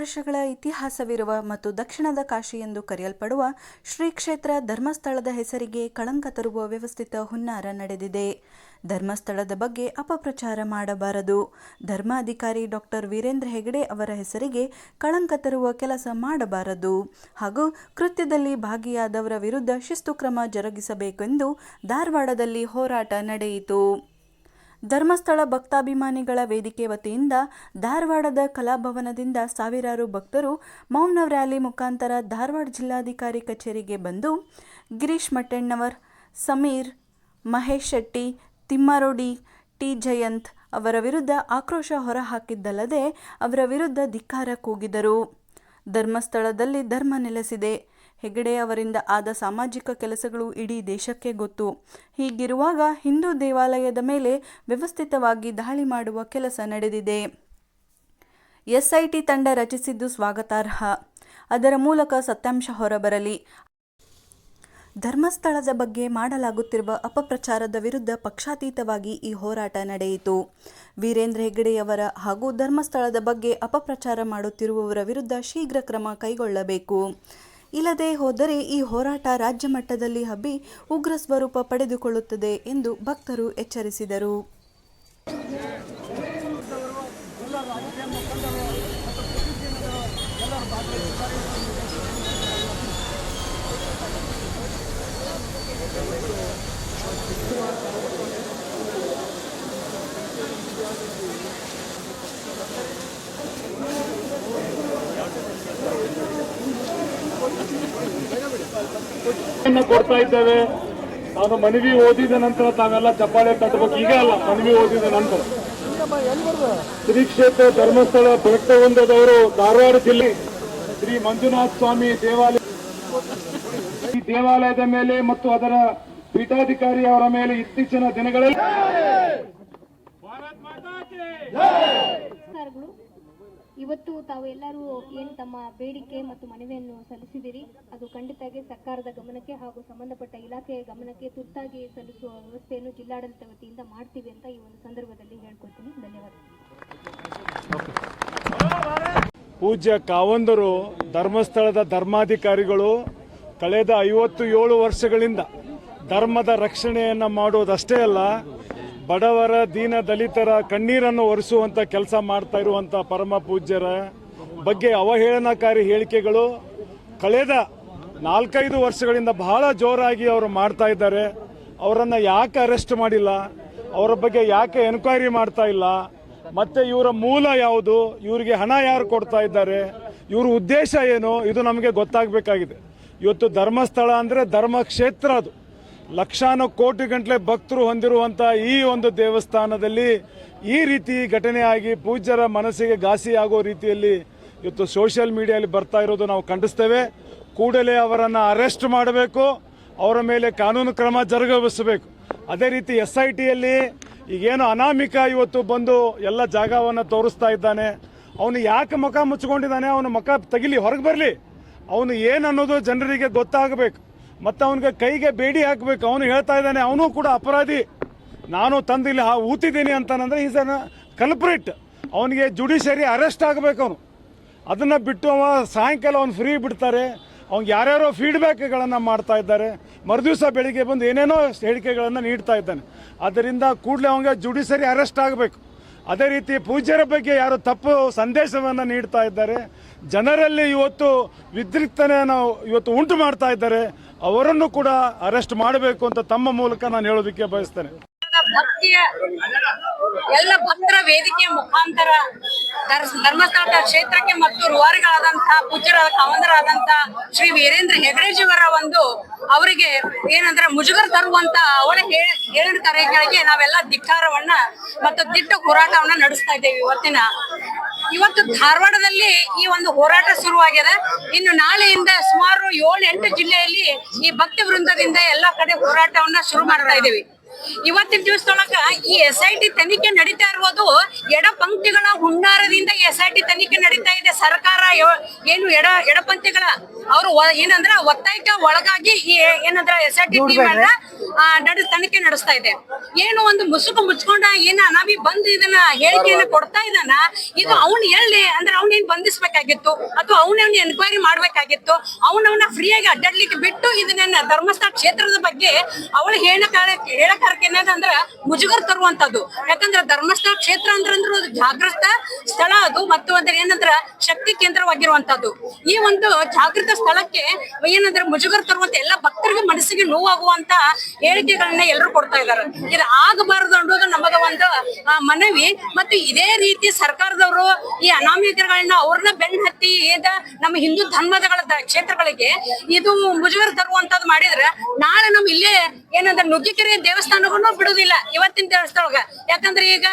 ವರ್ಷಗಳ ಇತಿಹಾಸವಿರುವ ಮತ್ತು ದಕ್ಷಿಣದ ಕಾಶಿ ಎಂದು ಕರೆಯಲ್ಪಡುವ ಶ್ರೀ ಕ್ಷೇತ್ರ ಧರ್ಮಸ್ಥಳದ ಹೆಸರಿಗೆ ಕಳಂಕ ತರುವ ವ್ಯವಸ್ಥಿತ ಹುನ್ನಾರ ನಡೆದಿದೆ. ಧರ್ಮಸ್ಥಳದ ಬಗ್ಗೆ ಅಪಪ್ರಚಾರ ಮಾಡಬಾರದು. ಧರ್ಮಾಧಿಕಾರಿ ಡಾಕ್ಟರ್ ವೀರೇಂದ್ರ ಹೆಗಡೆ ಅವರ ಹೆಸರಿಗೆ ಕಳಂಕ ತರುವ ಕೆಲಸ ಮಾಡಬಾರದು. ಹಾಗೂ ಕೃತ್ಯದಲ್ಲಿ ಭಾಗಿಯಾದವರ ವಿರುದ್ಧ ಶಿಸ್ತು ಕ್ರಮ ಜರುಗಿಸಬೇಕೆಂದು ಧಾರವಾಡದಲ್ಲಿ ಹೋರಾಟ ನಡೆಯಿತು. ಧರ್ಮಸ್ಥಳ ಭಕ್ತಾಭಿಮಾನಿಗಳ ವೇದಿಕೆ ವತಿಯಿಂದ ಧಾರವಾಡದ ಕಲಾಭವನದಿಂದ ಸಾವಿರಾರು ಭಕ್ತರು ಮೌನ ರ್ಯಾಲಿ ಮುಖಾಂತರ ಧಾರವಾಡ ಜಿಲ್ಲಾಧಿಕಾರಿ ಕಚೇರಿಗೆ ಬಂದು ಗಿರೀಶ್ ಮಟ್ಟಣ್ಣವರ್, ಸಮೀರ್, ಮಹೇಶ್ ಶೆಟ್ಟಿ, ತಿಮ್ಮಾರೋಡಿ, ಟಿ ಜಯಂತ್ ಅವರ ವಿರುದ್ಧ ಆಕ್ರೋಶ ಹೊರಹಾಕಿದ್ದಲ್ಲದೆ ಅವರ ವಿರುದ್ಧ ಧಿಕ್ಕಾರ ಕೂಗಿದರು. ಧರ್ಮಸ್ಥಳದಲ್ಲಿ ಧರ್ಮ ನೆಲೆಸಿದೆ. ಹೆಗಡೆ ಅವರಿಂದ ಆದ ಸಾಮಾಜಿಕ ಕೆಲಸಗಳು ಇಡೀ ದೇಶಕ್ಕೆ ಗೊತ್ತು. ಹೀಗಿರುವಾಗ ಹಿಂದೂ ದೇವಾಲಯದ ಮೇಲೆ ವ್ಯವಸ್ಥಿತವಾಗಿ ದಾಳಿ ಮಾಡುವ ಕೆಲಸ ನಡೆದಿದೆ. ಎಸ್ಐಟಿ ತಂಡ ರಚಿಸಿದ್ದು ಸ್ವಾಗತಾರ್ಹ. ಅದರ ಮೂಲಕ ಸತ್ಯಾಂಶ ಹೊರಬರಲಿ. ಧರ್ಮಸ್ಥಳದ ಬಗ್ಗೆ ಮಾಡಲಾಗುತ್ತಿರುವ ಅಪಪ್ರಚಾರದ ವಿರುದ್ಧ ಪಕ್ಷಾತೀತವಾಗಿ ಈ ಹೋರಾಟ ನಡೆಯಿತು. ವೀರೇಂದ್ರ ಹೆಗ್ಗಡೆಯವರ ಹಾಗೂ ಧರ್ಮಸ್ಥಳದ ಬಗ್ಗೆ ಅಪಪ್ರಚಾರ ಮಾಡುತ್ತಿರುವವರ ವಿರುದ್ಧ ಶೀಘ್ರ ಕ್ರಮ ಕೈಗೊಳ್ಳಬೇಕು. ಇಲ್ಲದೆ ಹೋದರೆ ಈ ಹೋರಾಟ ರಾಜ್ಯ ಮಟ್ಟದಲ್ಲಿ ಹಬ್ಬಿ ಉಗ್ರ ಸ್ವರೂಪ ಪಡೆದುಕೊಳ್ಳುತ್ತದೆ ಎಂದು ಭಕ್ತರು ಎಚ್ಚರಿಸಿದರು. ಕೊಡ್ತಾ ಇದ್ದೇವೆ. ನಾನು ಮನವಿ ಓದಿದ ನಂತರ ತಾವೆಲ್ಲ ಚಪ್ಪಾಳೆ ತಟ್ಟಬೇಕು. ಈಗ ಅಲ್ಲ ಮನವಿ ಓದಿದ ನಂತರ. ಶ್ರೀ ಕ್ಷೇತ್ರ ಧರ್ಮಸ್ಥಳ ಬೆಟ್ಟವೊಂದದವರು ಧಾರವಾಡ ಜಿಲ್ಲೆ ಶ್ರೀ ಮಂಜುನಾಥ ಸ್ವಾಮಿ ದೇವಾಲಯ. ಈ ದೇವಾಲಯದ ಮೇಲೆ ಮತ್ತು ಅದರ ಪೀಠಾಧಿಕಾರಿ ಅವರ ಮೇಲೆ ಇತ್ತೀಚಿನ ದಿನಗಳಲ್ಲಿ ಇವತ್ತು ತಾವು ಎಲ್ಲರೂ ಏನು ತಮ್ಮ ಬೇಡಿಕೆ ಮತ್ತು ಮನವಿಯನ್ನು ಸಲ್ಲಿಸಿದಿರಿ, ಅದು ಖಂಡಿತವಾಗಿ ಸರ್ಕಾರದ ಗಮನಕ್ಕೆ ಹಾಗೂ ಸಂಬಂಧಪಟ್ಟ ಇಲಾಖೆಯ ಗಮನಕ್ಕೆ ತುರ್ತಾಗಿ ಸಲ್ಲಿಸುವ ವ್ಯವಸ್ಥೆಯನ್ನು ಜಿಲ್ಲಾಡಳಿತ ವತಿಯಿಂದ ಮಾಡ್ತೀವಿ ಅಂತ ಈ ಒಂದು ಸಂದರ್ಭದಲ್ಲಿ ಹೇಳ್ಕೊಳ್ತೀನಿ ಧನ್ಯವಾದ. ಪೂಜ್ಯ ಕಾವಂದರು, ಧರ್ಮಸ್ಥಳದ ಧರ್ಮಾಧಿಕಾರಿಗಳು ಕಳೆದ ಐವತ್ತು ಏಳು ವರ್ಷಗಳಿಂದ ಧರ್ಮದ ರಕ್ಷಣೆಯನ್ನು ಮಾಡುವುದಷ್ಟೇ ಅಲ್ಲ ಬಡವರ ದೀನ ದಲಿತರ ಕಣ್ಣೀರನ್ನು ಒರೆಸುವಂಥ ಕೆಲಸ ಮಾಡ್ತಾ ಇರುವಂಥ ಪರಮ ಪೂಜ್ಯರ ಬಗ್ಗೆ ಅವಹೇಳನಕಾರಿ ಹೇಳಿಕೆಗಳು ಕಳೆದ ನಾಲ್ಕೈದು ವರ್ಷಗಳಿಂದ ಬಹಳ ಜೋರಾಗಿ ಅವರು ಮಾಡ್ತಾ ಇದ್ದಾರೆ. ಅವರನ್ನು ಯಾಕೆ ಅರೆಸ್ಟ್ ಮಾಡಿಲ್ಲ? ಅವರ ಬಗ್ಗೆ ಯಾಕೆ ಎನ್ಕ್ವೈರಿ ಮಾಡ್ತಾ ಇಲ್ಲ? ಮತ್ತೆ ಇವರ ಮೂಲ ಯಾವುದು? ಇವರಿಗೆ ಹಣ ಯಾರು ಕೊಡ್ತಾ ಇದ್ದಾರೆ? ಇವ್ರ ಉದ್ದೇಶ ಏನು? ಇದು ನಮಗೆ ಗೊತ್ತಾಗಬೇಕಾಗಿದೆ. ಇವತ್ತು ಧರ್ಮಸ್ಥಳ ಅಂದರೆ ಧರ್ಮ ಕ್ಷೇತ್ರ ಅದು. ಲಕ್ಷಾನು ಕೋಟಿ ಗಂಟಲೆ ಭಕ್ತರು ಹೊಂದಿರುವಂಥ ಈ ಒಂದು ದೇವಸ್ಥಾನದಲ್ಲಿ ಈ ರೀತಿ ಘಟನೆ ಆಗಿ ಪೂಜ್ಯರ ಮನಸ್ಸಿಗೆ ಘಾಸಿಯಾಗೋ ರೀತಿಯಲ್ಲಿ ಇವತ್ತು ಸೋಷಿಯಲ್ ಮೀಡಿಯಲ್ಲಿ ಬರ್ತಾ ಇರೋದು ನಾವು ಖಂಡಿಸ್ತೇವೆ. ಕೂಡಲೇ ಅವರನ್ನು ಅರೆಸ್ಟ್ ಮಾಡಬೇಕು, ಅವರ ಮೇಲೆ ಕಾನೂನು ಕ್ರಮ ಜರುಗಿಸಬೇಕು. ಅದೇ ರೀತಿ ಎಸ್ ಐ ಟಿಯಲ್ಲಿ ಈಗೇನು ಅನಾಮಿಕ ಇವತ್ತು ಬಂದು ಎಲ್ಲ ಜಾಗವನ್ನು ತೋರಿಸ್ತಾ ಇದ್ದಾನೆ. ಅವನು ಯಾಕೆ ಮುಖ ಮುಚ್ಕೊಂಡಿದ್ದಾನೆ ಅವನು ಮುಖ ತಗಿಲಿ, ಹೊರಗೆ ಬರಲಿ. ಅವನು ಏನನ್ನೋದು ಜನರಿಗೆ ಗೊತ್ತಾಗಬೇಕು. ಮತ್ತು ಅವನಿಗೆ ಕೈಗೆ ಬೇಡಿ ಹಾಕಬೇಕು. ಅವನು ಹೇಳ್ತಾ ಇದ್ದಾನೆ, ಅವನು ಕೂಡ ಅಪರಾಧಿ. ನಾನು ತಂದಿಲ್ಲ ಊತಿದ್ದೀನಿ ಅಂತಾನಂದರೆ ಈಸ್ ಅನ್ ಕಲ್ಪ್ರಿಟ್ ಅವನಿಗೆ ಜುಡಿಷರಿ ಅರೆಸ್ಟ್ ಆಗಬೇಕು ಅವನು. ಅದನ್ನು ಬಿಟ್ಟು ಅವ ಸಾಯಂಕಾಲ ಅವ್ನು ಫ್ರೀ ಬಿಡ್ತಾರೆ. ಅವ್ನಿಗೆ ಯಾರ್ಯಾರೋ ಫೀಡ್ಬ್ಯಾಕ್ಗಳನ್ನು ಮಾಡ್ತಾ ಇದ್ದಾರೆ. ಮರುದಿವಸ ಬೆಳಿಗ್ಗೆ ಬಂದು ಏನೇನೋ ಹೇಳಿಕೆಗಳನ್ನು ನೀಡ್ತಾ ಇದ್ದಾನೆ. ಅದರಿಂದ ಕೂಡಲೇ ಅವನಿಗೆ ಜುಡಿಷರಿ ಅರೆಸ್ಟ್ ಆಗಬೇಕು. ಅದೇ ರೀತಿ ಪೂಜ್ಯರ ಬಗ್ಗೆ ಯಾರು ತಪ್ಪು ಸಂದೇಶವನ್ನು ನೀಡ್ತಾ ಇದ್ದಾರೆ. ಜನರಲ್ಲಿ ಇವತ್ತು ವಿದ್ರಿಕ್ತನೆಯನ್ನು ಇವತ್ತು ಉಂಟು ಮಾಡ್ತಾ ಇದ್ದಾರೆ. ಅವರನ್ನು ಕೂಡ ಅರೆಸ್ಟ್ ಮಾಡಬೇಕು ಅಂತ ತಮ್ಮ ಮೂಲಕ ನಾನು ಹೇಳೋದಕ್ಕೆ ಬಯಸ್ತೇನೆ. ಎಲ್ಲ ಭಕ್ತರ ವೇದಿಕೆಯ ಮುಖಾಂತರ ಧರ್- ಧರ್ಮಸ್ಥಳದ ಕ್ಷೇತ್ರಕ್ಕೆ ಮತ್ತು ರುವಾರಿಗಳಾದಂತಹ ಪೂಜ್ಯರಾದ ಕಾವಂದರಾದಂತಹ ಶ್ರೀ ವೀರೇಂದ್ರ ಹೆಗಡೆಜಿಯವರ ಒಂದು ಅವರಿಗೆ ಏನಂದ್ರೆ ಮುಜುಗರ ತರುವಂತ ಅವಳ ಹೇಳಿದ ಕರೆಗಳಿಗೆ ನಾವೆಲ್ಲ ಧಿಕ್ಕಾರವನ್ನ ಮತ್ತು ದಿಟ್ಟ ಹೋರಾಟವನ್ನ ನಡೆಸ್ತಾ ಇದ್ದೇವೆ ಇವತ್ತಿನ ಇವತ್ತು ಧಾರವಾಡದಲ್ಲಿ ಈ ಒಂದು ಹೋರಾಟ ಶುರುವಾಗಿದೆ. ಇನ್ನು ನಾಳೆಯಿಂದ ಸುಮಾರು ಏಳು ಎಂಟು ಜಿಲ್ಲೆಯಲ್ಲಿ ಈ ಭಕ್ತಿ ವೃಂದದಿಂದ ಎಲ್ಲಾ ಕಡೆ ಹೋರಾಟವನ್ನ ಶುರು ಮಾಡ್ತಾ ಇದ್ದೀವಿ. ಇವತ್ತಿನ ದಿವಸದೊಳಗ ಈ ಎಸ್ ಐ ಟಿ ತನಿಖೆ ನಡೀತಾ ಇರುವುದು ಎಡ ಪಂಕ್ತಿಗಳ ಹುನ್ನಾರದಿಂದ ಎಸ್ ಐ ಟಿ ತನಿಖೆ ನಡೀತಾ ಇದೆ. ಸರ್ಕಾರ ಏನು ಎಡ ಎಡಪಂಥಿಗಳ ಅವರು ಏನಂದ್ರ ಒತ್ತಾಯಕ್ಕೆ ಒಳಗಾಗಿ ಈ ಏನಂದ್ರ ಎಸ್ ಐ ಟಿ ನಡೆ ತನಿಖೆ ನಡೆಸ್ತಾ ಇದೆ. ಏನು ಒಂದು ಮುಸುಕು ಮುಚ್ಕೊಂಡ ಏನ ನಾವೀ ಬಂದು ಇದನ್ನ ಹೇಳಿಕೆಯನ್ನ ಕೊಡ್ತಾ ಇದ್ದಾನ ಇದು ಅವ್ನು ಎಲ್ಲಿ ಅಂದ್ರೆ ಅವ್ನೇನ್ ಬಂಧಿಸ್ಬೇಕಾಗಿತ್ತು ಅಥವಾ ಅವನವ್ನ ಎನ್ಕ್ವೈರಿ ಮಾಡ್ಬೇಕಾಗಿತ್ತು ಅವನವನ್ನ ಫ್ರೀಯಾಗಿ ಅಡ್ಡಾಡ್ಲಿಕ್ಕೆ ಬಿಟ್ಟು ಇದನ್ನ ಧರ್ಮಸ್ಥಳ ಕ್ಷೇತ್ರದ ಬಗ್ಗೆ ಅವಳು ಹೇಳಕಾರ ಹೇಳಕಾರಕ್ಕೆ ಏನಂದ್ರ ಮುಜುಗರ್ ತರುವಂತದ್ದು ಯಾಕಂದ್ರೆ ಧರ್ಮಸ್ಥಳ ಕ್ಷೇತ್ರ ಅಂದ್ರೆ ಅಂದ್ರೆ ಅದು ಜಾಗೃತ ಸ್ಥಳ ಅದು ಮತ್ತು ಅಂದ್ರೆ ಏನಂದ್ರ ಶಕ್ತಿ ಕೇಂದ್ರವಾಗಿರುವಂತದ್ದು ಈ ಒಂದು ಜಾಗೃತ ಸ್ಥಳಕ್ಕೆ ಏನಂದ್ರೆ ಮುಜುಗರ ತರುವಂತ ಎಲ್ಲ ಭಕ್ತರಿಗೆ ಮನಸ್ಸಿಗೆ ನೋವಾಗುವಂತ ಹೇಳಿಕೆಗಳನ್ನ ಎಲ್ಲರೂ ಕೊಡ್ತಾ ಇದ್ದಾರೆ. ಇದು ಆಗಬಾರದು ಅನ್ನೋದು ನಮಗ ಒಂದು ಮನವಿ. ಮತ್ತು ಇದೇ ರೀತಿ ಸರ್ಕಾರದವರು ಈ ಅನಾಮಿಕಗಳನ್ನ ಅವ್ರನ್ನ ಬೆನ್ನ ಹತ್ತಿ ಏದ ನಮ್ಮ ಹಿಂದೂ ಧರ್ಮದಗಳ ಕ್ಷೇತ್ರಗಳಿಗೆ ಇದು ಮುಜುಗರ ತರುವಂತದ್ದು ಮಾಡಿದ್ರೆ ನಾಳೆ ನಮ್ ಇಲ್ಲೇ ಏನಂದ್ರೆ ನುಗ್ಗಿಕೆರೆ ದೇವಸ್ಥಾನಗಳನ್ನು ಬಿಡುದಿಲ್ಲ ಇವತ್ತಿನ ದೇವಸ್ಥಾನಗ ಯಾಕಂದ್ರೆ ಈಗ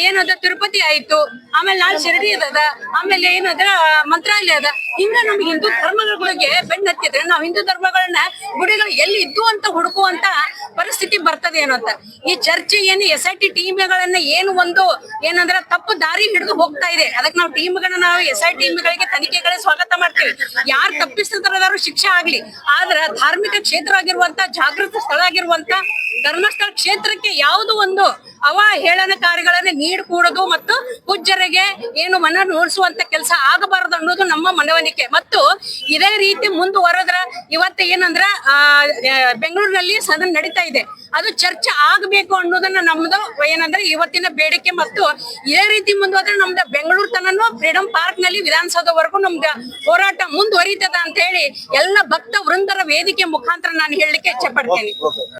ಏನಂದ್ರೆ ಏನದ ತಿರುಪತಿ ಆಯ್ತು, ಆಮೇಲೆ ನಾಳೆ ಶಿರಡಿ ಅದ, ಆಮೇಲೆ ಏನಂದ್ರೆ ಮಂತ್ರಾಲಯ ಅದ. ಹಿಂಗ ನಮ್ಮ ಹಿಂದೂ ಧರ್ಮಗಳಿಗೆ ಬೆನ್ನತ್ತಿದ್ರೆ ನಾವು ಹಿಂದೂ ಧರ್ಮಗಳನ್ನ ಗುಡಿಗಳು ಎಲ್ಲಿ ಇದ್ದು ಅಂತ ಹುಡುಕುವಂತ ಪರಿಸ್ಥಿತಿ ಬರ್ತದೆ ಏನೋ ಅಂತ ಈ ಚರ್ಚೆ ಏನು ಎಸ್ ಐ ಟಿ ಟೀಮ್ಗಳನ್ನ ಏನು ಒಂದು ಏನಂದ್ರೆ ತಪ್ಪು ದಾರಿ ಹಿಡಿದು ಹೋಗ್ತಾ ಇದೆ. ಅದಕ್ಕೆ ನಾವು ಟೀಮ್ಗಳನ್ನ ನಾವು ಎಸ್ ಐ ಟೀಮ್ಗಳಿಗೆ ತನಿಖೆಗಳೇ ಸ್ವಾಗತ ಮಾಡ್ತೀವಿ. ಯಾರು ತಪ್ಪಿಸಿದ್ರದಾರು ಶಿಕ್ಷೆ ಆಗ್ಲಿ, ಆದ್ರ ಧಾರ್ಮಿಕ ಕ್ಷೇತ್ರ ಆಗಿರುವಂತ ಜಾಗೃತ ಸ್ಥಳ ಆಗಿರುವಂತ ಧರ್ಮಸ್ಥಳ ಕ್ಷೇತ್ರಕ್ಕೆ ಯಾವುದು ಒಂದು ಅವಹೇಳನಕಾರಿಗಳನ್ನ ನೀಡಕೂಡದು ಮತ್ತು ಪೂಜ್ಯರಿಗೆ ಏನು ಮನ ನೋಡಿಸುವಂತ ಕೆಲಸ ಆಗಬಾರದು ಅನ್ನೋದು ನಮ್ಮ ಮನವನಿಕೆ. ಮತ್ತು ಇದೇ ರೀತಿ ಮುಂದುವರೆದ್ರ ಇವತ್ತು ಏನಂದ್ರ ಆ, ಬೆಂಗಳೂರಿನಲ್ಲಿ ಸದನ ನಡೀತಾ ಇದೆ. ಅದು ಚರ್ಚೆ ಆಗಬೇಕು ಅನ್ನೋದನ್ನ ನಮ್ದು ಏನಂದ್ರೆ ಇವತ್ತಿನ ಬೇಡಿಕೆ ಮತ್ತು ಇದೇ ರೀತಿ ಮುಂದುವರೆದ್ರೆ ನಮ್ದು ಬೆಂಗಳೂರು ತನನು ಫ್ರೀಡಂ ಪಾರ್ಕ್ನಲ್ಲಿ ವಿಧಾನಸೌಧವರೆಗೂ ನಮ್ದು ಹೋರಾಟ ಮುಂದುವರಿತದ ಅಂತ ಹೇಳಿ ಎಲ್ಲ ಭಕ್ತ ವೃಂದರ ವೇದಿಕೆ ಮುಖಾಂತರ ನಾನು ಹೇಳಲಿಕ್ಕೆ ಇಚ್ಛೆ ಪಡ್ತೇನೆ.